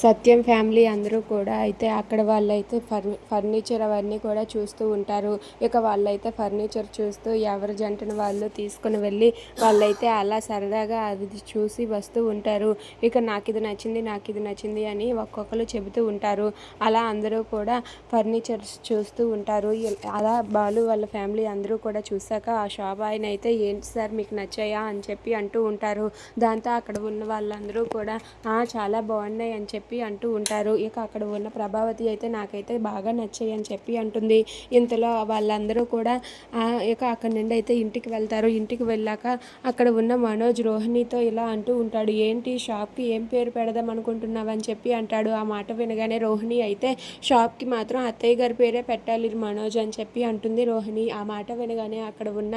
సత్యం family అందరూ కూడా అయితే అక్కడ వాళ్ళైతే ఫర్ ఫర్నిచర్ అవన్నీ కూడా చూస్తూ ఉంటారు. ఇక వాళ్ళైతే ఫర్నిచర్ చూస్తూ ఎవరి జంటను వాళ్ళు తీసుకుని వెళ్ళి వాళ్ళైతే అలా సరదాగా అది చూసి వస్తూ ఉంటారు. ఇక నాకు ఇది నచ్చింది నాకు ఇది నచ్చింది అని ఒక్కొక్కరు చెబుతూ ఉంటారు. అలా అందరూ కూడా ఫర్నిచర్స్ చూస్తూ ఉంటారు. అలా బాలు వాళ్ళ ఫ్యామిలీ అందరూ కూడా చూశాక ఆ షాప్ ఆయన అయితే ఏంటి సార్ మీకు నచ్చాయా అని చెప్పి అంటూ ఉంటారు. దాంతో అక్కడ ఉన్న వాళ్ళందరూ కూడా చాలా బాగున్నాయి అని చెప్పి చెప్పి అంటూ ఉంటారు. ఇక అక్కడ ఉన్న ప్రభావతి అయితే నాకైతే బాగా నచ్చాయి అని చెప్పి అంటుంది. ఇంతలో వాళ్ళందరూ కూడా ఇక అక్కడి నుండి అయితే ఇంటికి వెళ్తారు. ఇంటికి వెళ్ళాక అక్కడ ఉన్న మనోజ్ రోహిణితో ఇలా అంటూ ఉంటాడు. ఏంటి షాప్కి ఏం పేరు పెడదాం అనుకుంటున్నావు? అని చెప్పి అంటాడు. ఆ మాట వినగానే రోహిణి అయితే షాప్కి మాత్రం అత్తయ్య గారి పేరే పెట్టాలి మనోజ్ అని చెప్పి అంటుంది రోహిణి. ఆ మాట వినగానే అక్కడ ఉన్న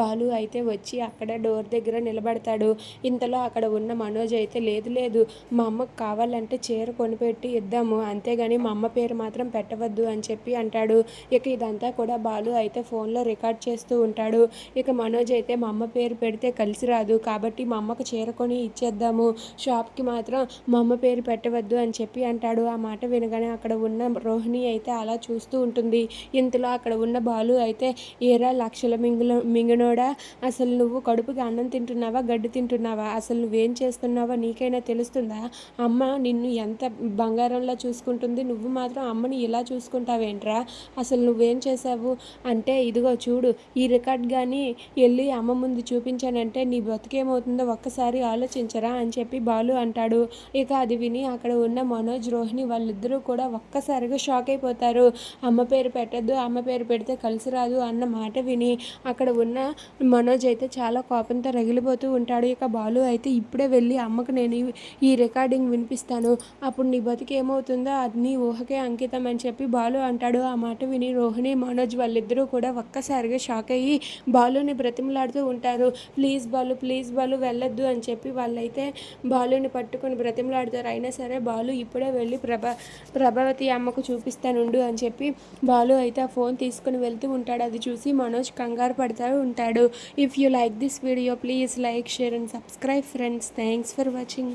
బాలు అయితే వచ్చి అక్కడ డోర్ దగ్గర నిలబడతాడు. ఇంతలో అక్కడ ఉన్న మనోజ్ అయితే లేదు లేదు మా అమ్మకు కావాలంటే చీర కొనిపెట్టి ఇద్దాము అంతేగాని మా అమ్మ పేరు మాత్రం పెట్టవద్దు అని చెప్పి అంటాడు. ఇక ఇదంతా కూడా బాలు అయితే ఫోన్లో రికార్డ్ చేస్తూ ఉంటాడు. ఇక మనోజ్ అయితే మా అమ్మ పేరు పెడితే కలిసి రాదు. కాబట్టి మా అమ్మకు చీర కొని ఇచ్చేద్దాము. షాప్కి మాత్రం మా అమ్మ పేరు పెట్టవద్దు అని చెప్పి అంటాడు. ఆ మాట వినగానే అక్కడ ఉన్న రోహిణి అయితే అలా చూస్తూ ఉంటుంది. ఇంతలో అక్కడ ఉన్న బాలు అయితే ఏరా లక్షల మింగుల మింగనోడా? అసలు నువ్వు కడుపుకి అన్నం తింటున్నావా? గడ్డి తింటున్నావా? అసలు నువ్వేం చేస్తున్నావా నీకైనా తెలుస్తుందా? అమ్మ నిన్ను ఎంత బంగారంలో చూసుకుంటుంది. నువ్వు మాత్రం అమ్మని ఇలా చూసుకుంటావేంట్రా? అసలు నువ్వేం చేసావు అంటే ఇదిగో చూడు ఈ రికార్డ్ కానీ వెళ్ళి అమ్మ ముందు చూపించానంటే నీ బతుకేమవుతుందో ఒక్కసారి ఆలోచించరా అని చెప్పి బాలు అంటాడు. ఇక అది విని అక్కడ ఉన్న మనోజ్ రోహిణి వాళ్ళిద్దరూ కూడా ఒక్కసారిగా షాక్ అయిపోతారు. అమ్మ పేరు పెట్టద్దు అమ్మ పేరు పెడితే కలిసి రాదు అన్న మాట విని అక్కడ ఉన్న మనోజ్ అయితే చాలా కోపంతో రగిలిపోతూ ఉంటాడు. ఇక బాలు అయితే ఇప్పుడే వెళ్ళి అమ్మకు నేను ఈ రికార్డింగ్ వినిపిస్తాను. అప్పుడు నీ బతికి ఏమవుతుందో అది నీ ఊహకే అంకితం అని చెప్పి బాలు అంటాడు. ఆ మాట విని రోహిణి మనోజ్ వాళ్ళిద్దరూ కూడా ఒక్కసారిగా షాక్ అయ్యి బాలుని బ్రతిమలాడుతూ ఉంటారు. ప్లీజ్ బాలు ప్లీజ్ బాలు వెళ్ళొద్దు అని చెప్పి వాళ్ళైతే బాలుని పట్టుకొని బ్రతిమలాడుతారు. అయినా సరే బాలు ఇప్పుడే వెళ్ళి ప్రభా ప్రభావతి అమ్మకు చూపిస్తానుండు అని చెప్పి బాలు అయితే ఆ ఫోన్ తీసుకుని వెళ్తూ ఉంటాడు. అది చూసి మనోజ్ కంగారు పడుతూ ఉంటాడు. If you like this video please like share and subscribe friends. Thanks for watching.